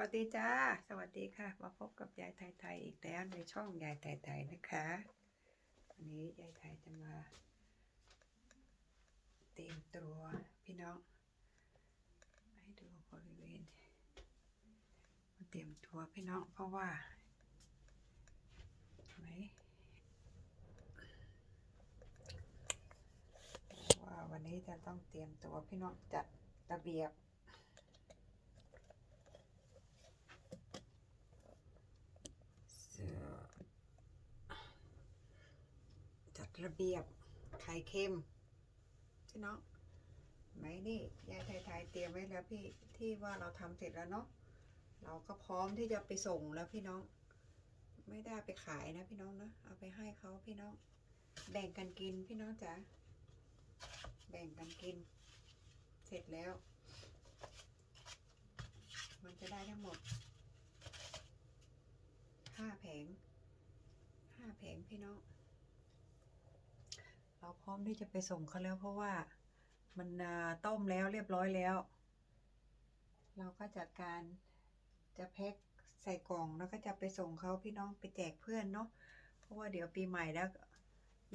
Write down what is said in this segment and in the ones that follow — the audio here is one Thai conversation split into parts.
วัสดีจ้า สวัสดีค่ะ มาพบกับยายไทยไทยอีกแล้วในช่องยายไทยไทยนะคะวันนี้ยายไทยจะมาเตรียมตัวพี่น้องให้ดูบริเวณมาเตรียมตัวพี่น้องเพราะว่าไหมว่าวันนี้จะต้องเตรียมตัวพี่น้องจัดระเบียบ เสื้อจัด ระเบียบไข่เค็มพี่น้องไหมนี่ยายไทยๆเตรียมไว้แล้วพี่ที่ว่าเราทำเสร็จแล้วเนาะเราก็พร้อมที่จะไปส่งแล้วพี่น้อง ไม่ได้ไปขายนะพี่น้องนะเอาไปให้เขาพี่น้อง แบ่งกันกินพี่น้องจ๋าแบ่งกันกิน เสร็จแล้ว มันจะได้ทั้งหมดห้าแผงห้าแผงพี่น้อง เราพร้อมที่จะไปส่งเขาแล้วเพราะว่ามันต้มแล้วเรียบร้อยแล้ว เราก็จัดการจะแพ็คใส่กล่องแล้วก็จะไปส่งเขาพี่น้องไปแจกเพื่อนเนาะเพราะว่าเดี๋ยวปีใหม่แล้ว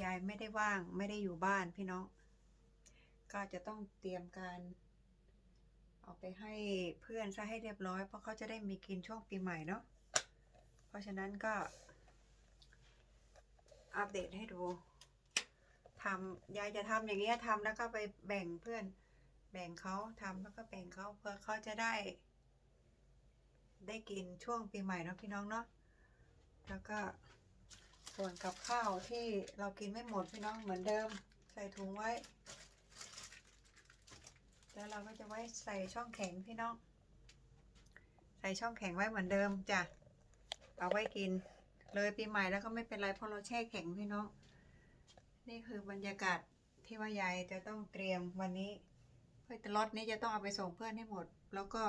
ยายไม่ได้ว่างไม่ได้อยู่บ้านพี่น้อง ก็จะต้องเตรียมการเอาไปให้เพื่อนซะให้เรียบร้อย เพราะเขาจะได้มีกินช่วงปีใหม่เนาะเพราะฉะนั้นก็อัปเดตให้ดู ทำยายจะทำอย่างเงี้ยทำแล้วก็ไปแบ่งเพื่อน แบ่งเขาทำแล้วก็แบ่งเขาเพื่อเขาจะได้ ได้กินช่วงปีใหม่เนาะพี่น้องเนาะแล้วก็ส่วนกับข้าวที่เรากินไม่หมดพี่น้องเหมือนเดิม ใส่ถุงไว้ แล้วเราก็จะไว้ใส่ช่องแข็งพี่น้อง ใส่ช่องแข็งไว้เหมือนเดิมจ้ะเอาไว้กิน เลยปีใหม่แล้วก็ไม่เป็นไรเพราะเราแช่แข็งพี่น้อง นี่คือบรรยากาศที่ว่ายายจะต้องเตรียมวันนี้ เพื่อล็อตนี้จะต้องเอาไปส่งเพื่อนให้หมด แล้วก็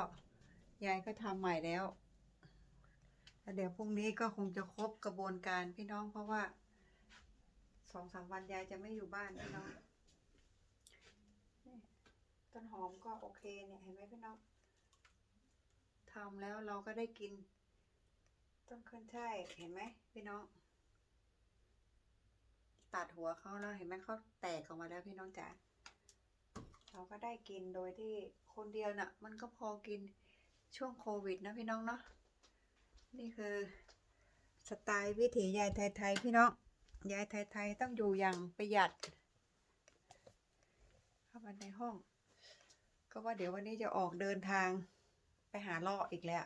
ยายก็ทำใหม่แล้วแล้วเดี๋ยวพรุ่งนี้ก็คงจะครบกระบวนการพี่น้องเพราะว่าสองสามวันยายจะไม่อยู่บ้านพี่น้องต้นหอมก็โอเคเนี่ยเห็นไหมพี่น้องทำแล้วเราก็ได้กิน ต้นขึ้นใช่ายเห็นไหมพี่น้อง ตัดหัวเขาแล้วเห็นไหมเขาแตกออกมาแล้วพี่น้องจ๋าเราก็ได้กินโดยที่คนเดียวน่ะ มันก็พอกินช่วงโควิดนะพี่น้องเนาะนี่คือสไตล์วิถียายไทยๆพี่น้องยายไทยๆต้องอยู่อย่างประหยัด เข้ามาในห้อง ก็ว่าเดี๋ยววันนี้จะออกเดินทางไปหาล่ออีกแล้ว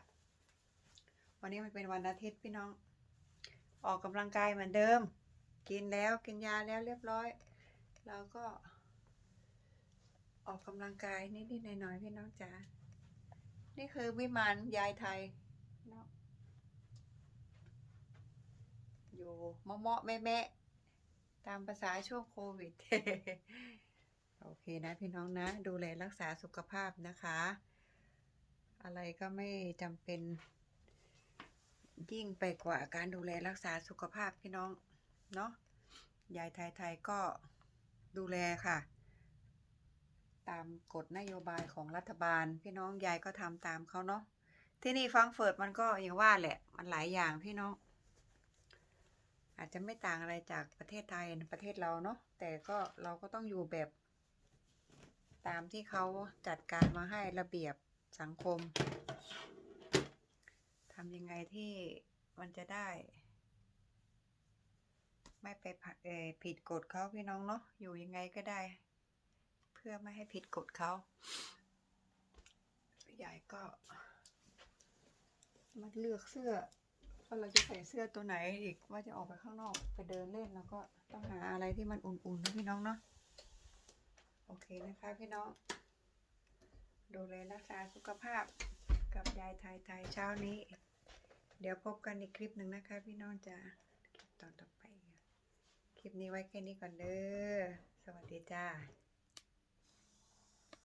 วันนี้มันเป็นวันอาทิตย์พี่น้อง ออกกำลังกายเหมือนเดิม กินแล้วกินยาแล้วเรียบร้อย เราก็ ออกกำลังกายนิดๆหน่อยๆพี่น้องจ๋านี่คือวิมานยายไทยเนาะอยู่เมาะๆแม่ๆตามภาษาช่วงโควิด โอเคนะพี่น้องนะ ดูแลรักษาสุขภาพนะคะ อะไรก็ไม่จำเป็นยิ่งไปกว่าการดูแลรักษาสุขภาพพี่น้อง เนาะยายไทยๆก็ดูแลค่ะ ตามกฎนโยบายของรัฐบาล พี่น้องยายก็ทำตามเขาเนาะที่นี่ฟังเฟิร์ตมันก็อย่างว่าแหละ มันหลายอย่างพี่น้อง อาจจะไม่ต่างอะไรจากประเทศไทยประเทศเราเนาะแต่ก็เราก็ต้องอยู่แบบ ตามที่เขาจัดการมาให้ระเบียบสังคมทำยังไงที่มันจะได้ ไม่ไปผิดกฎเขาพี่น้องเนาะอยู่ยังไงก็ได้ เพื่อไม่ให้ผิดกฎเขายายก็มาเลือกเสื้อว่าเราจะใส่เสื้อตัวไหนอีกว่าจะออกไปข้างนอกไปเดินเล่นแล้วก็ต้องหาอะไรที่มันอุ่นๆนะพี่น้องเนาะโอเคนะคะพี่น้อง ดูแลรักษาสุขภาพกับยายไทยไทยเช้านี้ เดี๋ยวพบกันอีกคลิปหนึ่งนะคะ พี่น้องจ้าคลิปตอนต่อไป ลิปนี้ไว้แค่นี้ก่อนเด้อ สวัสดีจ้า